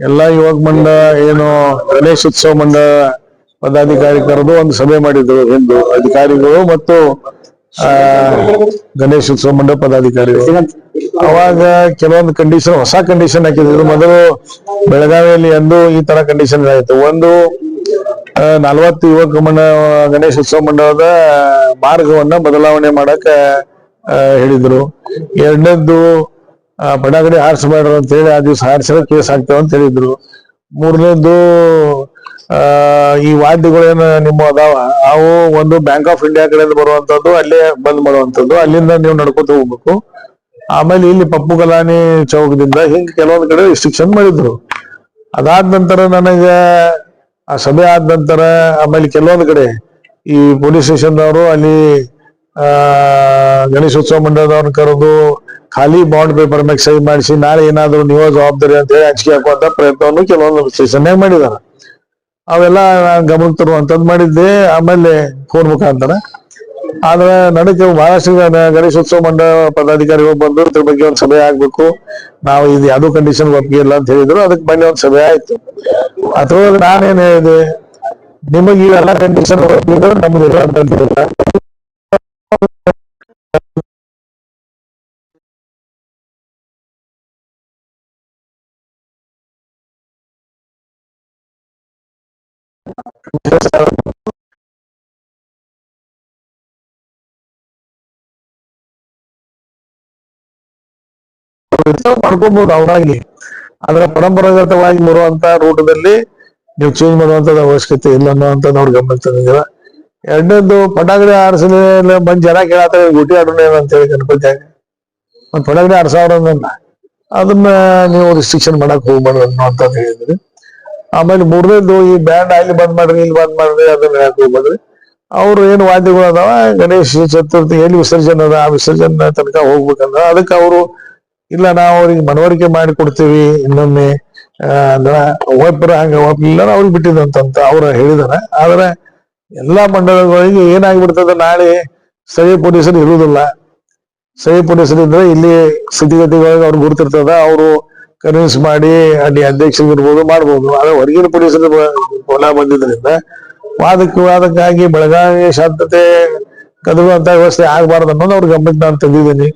ಎಲ್ಲಾ ಯುವಕ ಮಂಡ ಏನು ಗಣೇಶ ಉತ್ಸವ ಮಂಡ ಪದಾಧಿಕಾರಿ ಕರೆದು ಒಂದು ಸಭೆ ಮಾಡಿದ್ರು ಹಿಂದೂ ಅಧಿಕಾರಿಗಳು ಮತ್ತು, ಆ, ಗಣೇಶ ಉತ್ಸವ ಮಂಡ ಪದಾಧಿಕಾರಿಗಳು. ಅವಾಗ ಕೆಲವೊಂದು ಕಂಡೀಷನ್ ಹೊಸ ಕಂಡೀಷನ್ ಹಾಕಿದ್ರು. ಮೊದಲು ಬೆಳಗಾವಿಯಲ್ಲಿ ಎಂದು ಈ ತರ ಕಂಡೀಷನ್ ಆಯ್ತು ಒಂದು ನಲವತ್ತು ಯುವಕ ಮಂಡ ಗಣೇಶ ಉತ್ಸವ ಮಂಡಳದ ಮಾರ್ಗವನ್ನ ಬದಲಾವಣೆ ಮಾಡಕ ಹೇಳಿದ್ರು. ಎರಡನೇದ್ದು ಆರ್ಸ್ ಹಾರಿಸಬೇಡ್ರು ಅಂತ ಹೇಳಿ ಆ ದಿವಸ ಹಾರಿಸಿದ್ರೆ ಕೇಸ್ ಆಗ್ತೇವೆ ಅಂತ ಹೇಳಿದ್ರು. ಮೂರನೇದು ಈ ವಾದ್ಯಗಳೇನು ನಿಮ್ಮ ಅದಾವ? ಅವು ಒಂದು ಬ್ಯಾಂಕ್ ಆಫ್ ಇಂಡಿಯಾ ಕಡೆಯಿಂದ ಬರುವಂತದ್ದು ಅಲ್ಲೇ ಬಂದ್ ಮಾಡುವಂತದ್ದು ಅಲ್ಲಿಂದ ನೀವು ನಡ್ಕೋತ ಹೋಗ್ಬೇಕು. ಆಮೇಲೆ ಇಲ್ಲಿ ಪಪ್ಪು ಕಲಾನಿ ಚೌಕದಿಂದ ಹಿಂಗ್ ಕೆಲವೊಂದ್ ಕಡೆ ರಿಸ್ಟ್ರಿಕ್ಷನ್ ಮಾಡಿದ್ರು. ಅದಾದ ನಂತರ ನನಗೆ, ಆ ಸಭೆ ಆದ ನಂತರ ಆಮೇಲೆ ಕೆಲವೊಂದ್ ಕಡೆ ಈ ಪೊಲೀಸ್ ಸ್ಟೇಷನ್ದವರು ಅಲ್ಲಿ, ಆ, ಗಣೇಶೋತ್ಸವ ಮಂಡಳದವ್ರನ್ನ ಕರೆದು ಖಾಲಿ ಬಾಂಡ್ ಪೇಪರ್ ಮೇಲೆ ಸಹಿ ಮಾಡಿಸಿ, ನಾಳೆ ಏನಾದ್ರು ನೀವೇ ಜವಾಬ್ದಾರಿ ಅಂತ ಹೇಳಿ ಹಂಚಿಕೆ ಹಾಕುವಂತ ಪ್ರಯತ್ನವನ್ನು ಕೆಲವೊಂದು ಸ್ಟೇಷನ್ಯಾಗ ಮಾಡಿದಾರ ಅವೆಲ್ಲ ನಾನು ಗಮನಕ್ಕೆ ತರುವಂತದ್ ಮಾಡಿದ್ದೆ. ಆಮೇಲೆ ಫೋನ್ ಮುಖಾಂತರ. ಆದ್ರೆ ನಡಕ್ಕೆ ಮಹಾರಾಷ್ಟ್ರ ಗಣೇಶ ಗಣೇಶೋತ್ಸವ ಮಂಡಳ ಪದಾಧಿಕಾರಿಗಳು ಬಂದು ಇದ್ರ ಬಗ್ಗೆ ಒಂದು ಸಭೆ ಆಗ್ಬೇಕು. ನಾವು ಇದು ಯಾವ್ದು ಕಂಡೀಷನ್ ಒಪ್ಪಿಗೆ ಇಲ್ಲ ಅಂತ ಹೇಳಿದ್ರು. ಅದಕ್ಕೆ ಬನ್ನಿ, ಒಂದು ಸಭೆ ಆಯ್ತು. ಅದ್ರೊಳಗೆ ನಾನೇನ್ ಹೇಳಿದೆ? ನಿಮಗೆ ಇವೆಲ್ಲ ಕಂಡೀಷನ್ ಒಪ್ಪಿದ್ರೆ ನಮ್ದು ಇಲ್ಲ. ಅಂತ ಮಾಡ್ಕೊಬಹುದು ಅವರಾಗಿ. ಆದ್ರೆ ಪರಂಪರಾಗತವಾಗಿ ಬರುವಂತ ರೂಟದಲ್ಲಿ ನೀವು ಚೇಂಜ್ ಮಾಡುವಂತದ ಅವಶ್ಯಕತೆ ಇಲ್ಲ ಅನ್ನೋಂಥದ್ದು ಅವ್ರು ಗಮನ ತಂದಿದ್ದೀರ ಎರಡನೇದು ಪಟಾಕಿ ಆರಿಸಲಿ ಬಂದ್ ಜನ ಕೇಳತ್ತಾರೆ ಗುಟಿ ಆಡೋಣ ಅಂತ ಹೇಳಿ ಗಣಪತಿಯಾಗ ಒಂದ್ ಪಟಾಕಿ ಆರ್ಸಾವ್ರ ಅದನ್ನ ನೀವು ರಿಸ್ಟ್ರಿಕ್ಷನ್ ಮಾಡಕ್ ಹೋಗ್ಬಾರ್ದು ಅಂತ ಹೇಳಿದ್ರಿ. ಆಮೇಲೆ ಮೂರನೇದು ಈ ಬ್ಯಾಂಡ್ ಅಲ್ಲಿ ಬಂದ್ ಮಾಡ್ರಿ, ಇಲ್ಲಿ ಬಂದ್ ಮಾಡ್ರಿ, ಅದನ್ನ ಹೋಗ್ಬೇಡ್ರಿ ಅವ್ರು ಏನು ವಾದ್ಯಗಳು ಅದಾವ? ಗಣೇಶ ಚತುರ್ಥಿ ಎಲ್ಲಿ ವಿಸರ್ಜನೆ ಅದ? ಆ ವಿಸರ್ಜನೆ ತನಕ ಹೋಗ್ಬೇಕಂದ್ರ ಅದಕ್ಕೆ ಅವರು, ಇಲ್ಲ ನಾವು ಅವ್ರಿಗೆ ಮನವರಿಕೆ ಮಾಡಿ ಕೊಡ್ತೀವಿ, ಇನ್ನೊಮ್ಮೆ ಅಂದ್ರ ಒಬ್ಬರ ಹಂಗ ಒಪ್ಲಿಲ್ಲ ಅವ್ರಿಗೆ ಬಿಟ್ಟಿದಂತ ಅವ್ರು ಹೇಳಿದಾರ. ಆದ್ರೆ ಎಲ್ಲಾ ಮಂಡಳಗಳಿಗೆ ಏನಾಗ್ಬಿಡ್ತದ ನಾಳೆ ಸ್ಥಳೀಯ ಪೊಲೀಸರು ಇರುವುದಿಲ್ಲ. ಸ್ಥಳೀಯ ಪೊಲೀಸರು ಇದ್ರೆ ಇಲ್ಲಿ ಸ್ಥಿತಿಗತಿಗಳಿಗೆ ಅವ್ರು ಗುರುತಿರ್ತದ, ಅವರು ಕನ್ವಿನ್ಸ್ ಮಾಡಿ ಅಲ್ಲಿ ಅಧ್ಯಕ್ಷರು ಇರ್ಬೋದು, ಮಾಡ್ಬೋದು. ಆದ್ರೆ ಹೊರಗಿನ ಪೊಲೀಸರು ಹೊಲ ಬಂದಿದ್ರಿಂದ ವಾದಕ್ಕೆ ವಾದಕ್ಕಾಗಿ ಬೆಳಗಾವಿ ಶಾಂತತೆ ಕದಡುವಂತ ವ್ಯವಸ್ಥೆ ಆಗ್ಬಾರ್ದು ಅನ್ನೋದು ಅವ್ರ ಗಮನಕ್ಕೆ ನಾನು ತಂದಿದ್ದೀನಿ.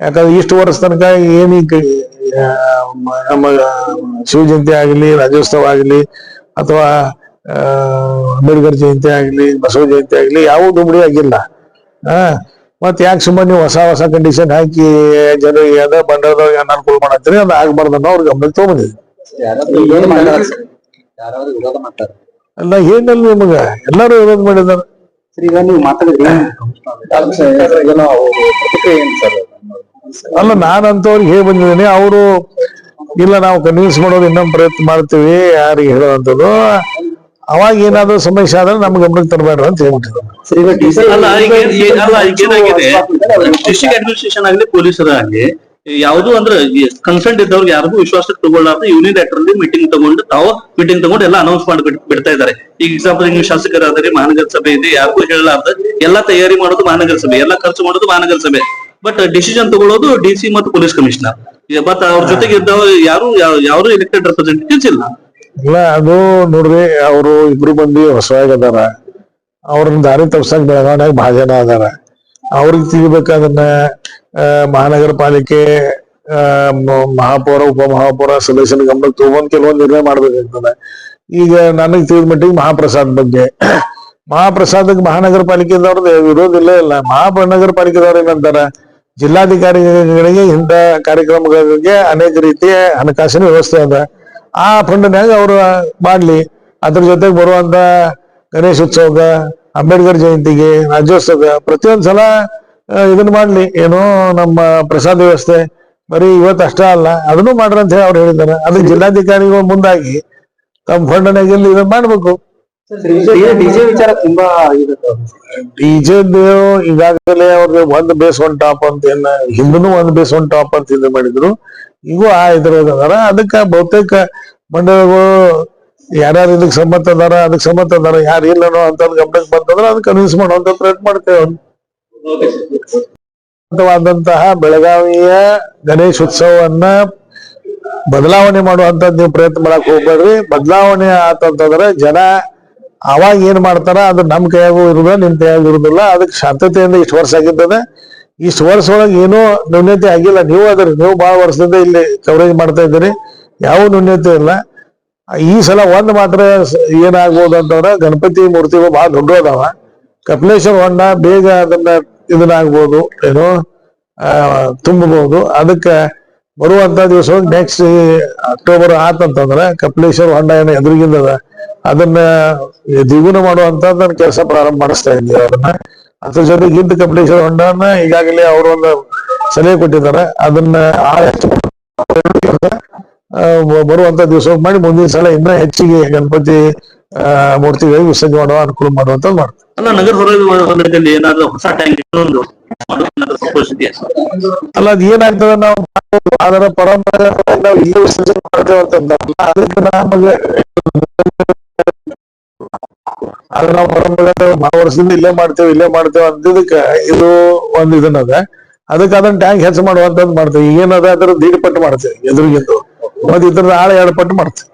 ಯಾಕಂದ್ರೆ ಇಷ್ಟು ವರ್ಷ ತನಕ ಏನಿ ನಮ್ಮ ಶಿವ ಜಯಂತಿ ಆಗಲಿ, ರಾಜ್ಯೋತ್ಸವ ಆಗಲಿ, ಅಥವಾ ಅಂಬೇಡ್ಕರ್ ಜಯಂತಿ ಆಗಲಿ, ಬಸವ ಜಯಂತಿ ಆಗಲಿ ಯಾವ ದುಮ್ಡಿ ಆಗಿಲ್ಲ. ಆ ಮತ್ ಯಾಕೆ ಸುಮ್ಮನೆ ನೀವು ಹೊಸ ಹೊಸ ಕಂಡೀಷನ್ ಹಾಕಿ ಜನರಿಗೆ ಅದ ಬಂಡವಾಳದವ್ರಿಗೆ ಅನುಕೂಲ ಮಾಡತ್ತೀರಿ ಅದು ಆಗ್ಬಾರ್ದು ಅನ್ನೋ ಅವ್ರ ಗಮನಕ್ಕೆ ತಗೊಂಡಿದ್ವಿ ಯಾರಾದ್ರೂ ವಿರೋಧ ಮಾಡ್ತಾರೆ? ಅಲ್ಲ ಏನಲ್ಲ ನಿಮಗ. ಎಲ್ಲಾರು ವಿರೋಧ ಮಾಡಿದಾರೆ. ಅಲ್ಲ ನಾನಂತವ್ರಿಗೆ ಹೇಳಿ ಬಂದಿದ್ದೀನಿ. ಅವರು ಇಲ್ಲ ನಾವು ಕನ್ವಿನ್ಸ್ ಮಾಡೋದು ಇನ್ನೊಂದು ಪ್ರಯತ್ನ ಮಾಡ್ತೀವಿ ಯಾರಿಗೆ ಹೇಳೋವಂಥದ್ದು ಅವಾಗ ಏನಾದ್ರು ಸಮಸ್ಯೆ ಆದ್ರೆ ನಮ್ ಗಮನಕ್ಕೆ ತರಬೇಡ್ರಿ ಅಂತ ಹೇಳ್ಬಿಟ್ಟಿದ್ರು ಡಿಸ್ಟ್ರಿಕ್ಟ್ ಅಡ್ಮಿನಿಸ್ಟ್ರೇಷನ್ ಆಗಲಿ ಪೊಲೀಸರ ಆಗಲಿ ಯಾವುದು ಅಂದ್ರೆ ಕನ್ಸಲ್ಟ್ ಇದ್ದವ್ರಿಗೆ ಯಾರಿಗೂ ವಿಶ್ವಾಸ ತಗೊಳ್ಳಾರ್ದು ಯೂನಿಟ್ ಅಲ್ಲಿ ಮೀಟಿಂಗ್ ತಗೊಂಡು ತಾವು ಮೀಟಿಂಗ್ ತಗೊಂಡು ಎಲ್ಲ ಅನೌನ್ಸ್ ಮಾಡಿ ಬಿಡ್- ಬಿಡ್ತಾ ಇದ್ದಾರೆ. ಈಗ ಎಕ್ಸಾಂಪಲ್ ನೀವು ಶಾಸಕರಾದ್ರೆ ಮಹಾನಗರ ಸಭೆ ಇದೆ ಯಾರಿಗೂ ಹೇಳಲಾರ್ದ ಎಲ್ಲಾ ತಯಾರಿ ಮಾಡೋದು ಮಹಾನಗರ ಸಭೆ ಎಲ್ಲಾ ಖರ್ಚು ಮಾಡೋದು ಮಹಾನಗರ ಸಭೆ. ಬಟ್ ಡಿಸಿಷನ್ ತಗೊಳ್ಳೋದು ಡಿ ಸಿ ಮತ್ತು ಪೊಲೀಸ್ ಕಮಿಷನರ್ ಬಟ್ ಅವ್ರ ಜೊತೆಗೆ ಇದ್ದವ ಯಾರು ಯಾರು ಎಲೆಕ್ಟೆಡ್ ರೆಪ್ರೆಸೆಂಟೇಟಿವ್ಸ್ ಇಲ್ಲ. ಇಲ್ಲ ಅದು ನೋಡ್ರಿ ಅವರು ಇಬ್ರು ಮಂದಿ ಹೊಸವಾಗಿ ಅದಾರ. ಅವ್ರನ್ನ ದಾರಿ ತಪ್ಸಕ್ ಬೆಳಗಾವಣಾಗ ಬಹಳ ಜನ ಅದಾರ. ಅವ್ರಿಗೆ ತಿಳಿಬೇಕಾದನ್ನ ಆ, ಮಹಾನಗರ ಪಾಲಿಕೆ ಮಹಾಪೌರ ಉಪಮಹಾಪೌರ ಸದಸ್ಯನ ಗಮನಕ್ಕೆ ತಗೊಂಡ್ ಕೆಲವೊಂದು ನಿರ್ಣಯ ಮಾಡ್ಬೇಕಾಗ್ತದೆ. ಈಗ ನನಗೆ ತಿಳಿದ ಮಟ್ಟಿಗೆ ಮಹಾಪ್ರಸಾದ್ ಬಗ್ಗೆ. ಮಹಾಪ್ರಸಾದಕ್ಕೆ ಮಹಾನಗರ ಪಾಲಿಕೆದವ್ರದ್ದು ವಿರೋಧ ಇಲ್ಲೇ ಇಲ್ಲ. ಮಹಾನಗರ ಪಾಲಿಕೆದವ್ರು ಏನಂತಾರ ಜಿಲ್ಲಾಧಿಕಾರಿಗಳಿಗೆ ಇಂಥ ಕಾರ್ಯಕ್ರಮಗಳಿಗೆ ಅನೇಕ ರೀತಿಯ ಹಣಕಾಸಿನ ವ್ಯವಸ್ಥೆ ಅದ. ಆ ಫಂಡ್ನ್ಯಾಗ ಅವರು ಮಾಡ್ಲಿ. ಅದ್ರ ಜೊತೆಗೆ ಬರುವಂತ ಗಣೇಶ ಉತ್ಸವಕ್ಕ ಅಂಬೇಡ್ಕರ್ ಜಯಂತಿಗೆ ರಾಜ್ಯೋತ್ಸವ ಪ್ರತಿಯೊಂದು ಸಲ ಇದನ್ನ ಮಾಡ್ಲಿ. ಏನೋ ನಮ್ಮ ಪ್ರಸಾದ ವ್ಯವಸ್ಥೆ. ಬರೀ ಇವತ್ತು ಅಷ್ಟ ಅಲ್ಲ, ಅದನ್ನು ಮಾಡ್ರಿ ಅಂತ ಹೇಳಿ ಅವ್ರು ಹೇಳಿದ್ದಾರೆ. ಅದಕ್ಕೆ ಜಿಲ್ಲಾಧಿಕಾರಿಗಳು ಮುಂದಾಗಿ ತಮ್ಮ ಫಂಡ್ನಾಗ ಇದನ್ನ ಮಾಡ್ಬೇಕು. ಡಿಜೆ ವಿಚಾರ ತುಂಬಾ ಈಗಾಗಲೇ ಅವ್ರಿಗೆ ಒಂದ್ ಬೇಸ್ ಒನ್ ಟಾಪ್ ಅಂತ ಏನ ಹಿಂದೂ ಒಂದ್ ಬೇಸ್ ಒನ್ ಟಾಪ್ ಅಂತ ಇದು ಮಾಡಿದ್ರು. ಈಗ ಆ ಇದ್ರ ಅದಕ್ಕ ಬಹುತೇಕ ಮಂಡಳಗಳು ಯಾರ್ಯಾರು ಇದಕ್ಕೆ ಸಮ್ಮತ ಅದಾರ ಅದಕ್ ಸಮ್ಮತ ಅದಾರ, ಯಾರು ಇಲ್ಲನೋ ಅಂತ ಗಮನಕ್ಕೆ ಬಂತಂದ್ರೆ ಅದನ್ನ ಕನ್ವಿನ್ಸ್ ಮಾಡುವಂತ ಪ್ರಯತ್ನ ಮಾಡ್ತೇವೆ ಬೆಳಗಾವಿಯ ಗಣೇಶ ಉತ್ಸವವನ್ನ ಬದಲಾವಣೆ ಮಾಡುವಂತ ನೀವು ಪ್ರಯತ್ನ ಮಾಡಕ್ ಹೋಗ್ಬೇಡ್ರಿ. ಬದಲಾವಣೆ ಆತಂತಂದ್ರೆ ಜನ ಅವಾಗ ಏನ್ ಮಾಡ್ತಾರ, ಅದು ನಮ್ ಕೈಯಾಗೂ ಇರುದಿಲ್ಲ, ನಿಮ್ ಕೈಯಾಗೂ ಇರುದಿಲ್ಲ, ಅದಕ್ಕೆ ಶಾಂತತೆಯಿಂದ ಇಷ್ಟು ವರ್ಷ ಆಗಿರ್ತದೆ ಇಷ್ಟು ವರ್ಷ ಒಳಗೆ ಏನೂ ನ್ಯೂನ್ಯತೆ ಆಗಿಲ್ಲ. ನೀವು ಅದ್ರಿ, ನೀವು ಬಹಳ ವರ್ಷದಿಂದ ಇಲ್ಲಿ ಕವರೇಜ್ ಮಾಡ್ತಾ ಇದ್ದೀರಿ. ಯಾವ ನ್ಯೂನ್ಯತೆ ಇಲ್ಲ. ಈ ಸಲ ಒಂದ್ ಮಾತ್ರ ಏನಾಗ್ಬೋದು ಅಂತಂದ್ರೆ, ಗಣಪತಿ ಮೂರ್ತಿಗಳು ಬಹಳ ದೊಡ್ಡ ಅದಾವ ಕಪಿಲೇಶ್ವರ ಹೊಂಡ ಬೇಗ ಅದನ್ನ ಇದನ್ನಾಗ್ಬೋದು, ಏನೋ ತುಂಬಬಹುದು ಅದಕ್ಕೆ ಬರುವಂತ ದಿವಸ ನೆಕ್ಸ್ಟ್ ಅಕ್ಟೋಬರ್ ಆತಂತಂದ್ರೆ ಕಪಿಲೇಶ್ವರ ಹೊಂಡ ಏನು ಎದುರಿಗಿಂದದ ಅದನ್ನ ದ್ವಿಗುಣ ಮಾಡುವಂತ ಕೆಲಸ ಪ್ರಾರಂಭ ಮಾಡಿಸ್ತಾ ಇದ್ದೀವಿ ಅದನ್ನ. ಅದ್ರ ಜೊತೆಗೆ ಇದ್ದ ಕಪಿಲೇಶ್ವರ ಹೊಂಡನ ಈಗಾಗಲೇ ಅವರು ಒಂದು ಸಲಹೆ ಕೊಟ್ಟಿದ್ದಾರೆ. ಅದನ್ನ ಬರುವಂತ ದಿವಸ ಮಾಡಿ ಮುಂದಿನ ಸಲ ಇನ್ನ ಹೆಚ್ಚಿಗೆ ಗಣಪತಿ ಮೂರ್ತಿಗಳಿಗೆ ವಿಸರ್ಜನೆ ಮಾಡುವ ಅನುಕೂಲ ಮಾಡುವಂತ ಮಾಡ್ತಾರೆ ನಗರ ಏನಾದ್ರು ಹೊಸ ಟ್ಯಾಂಕ್ ಅಲ್ಲ, ಅದ್ ಏನಾಗ್ತದ ನಾವು ಅದರ ಪರಂಪರೆ ನಾವು ಇಲ್ಲಿ ವಿಸರ್ಜನೆ ಅದಕ್ಕೆ ನಮಗೆ ಅದ್ರ ನಾವು ಪರಂಪರೆ ವರ್ಷದಿಂದ ಇಲ್ಲೇ ಮಾಡ್ತೇವೆ ಇಲ್ಲೇ ಮಾಡ್ತೇವೆ ಅಂದಿದ್ದಕ್ಕೆ ಇದು ಒಂದ್ ಇದನ್ನದ ಅದಕ್ಕೆ ಅದನ್ನ ಟ್ಯಾಂಕ್ ಹೆಚ್ಚು ಮಾಡುವಂತಂದ್ ಮಾಡ್ತೇವೆ. ಏನದ ಅದ್ರ ದೀಡ್ ಪಟ್ಟು ಮಾಡ್ತೇವೆ, ಎದುರಿಗಿಂದು. ಮತ್ತೆ ಇದ್ರ ಆಳ ಎರಡು ಪಟ್ಟು ಮಾಡ್ತೇವೆ.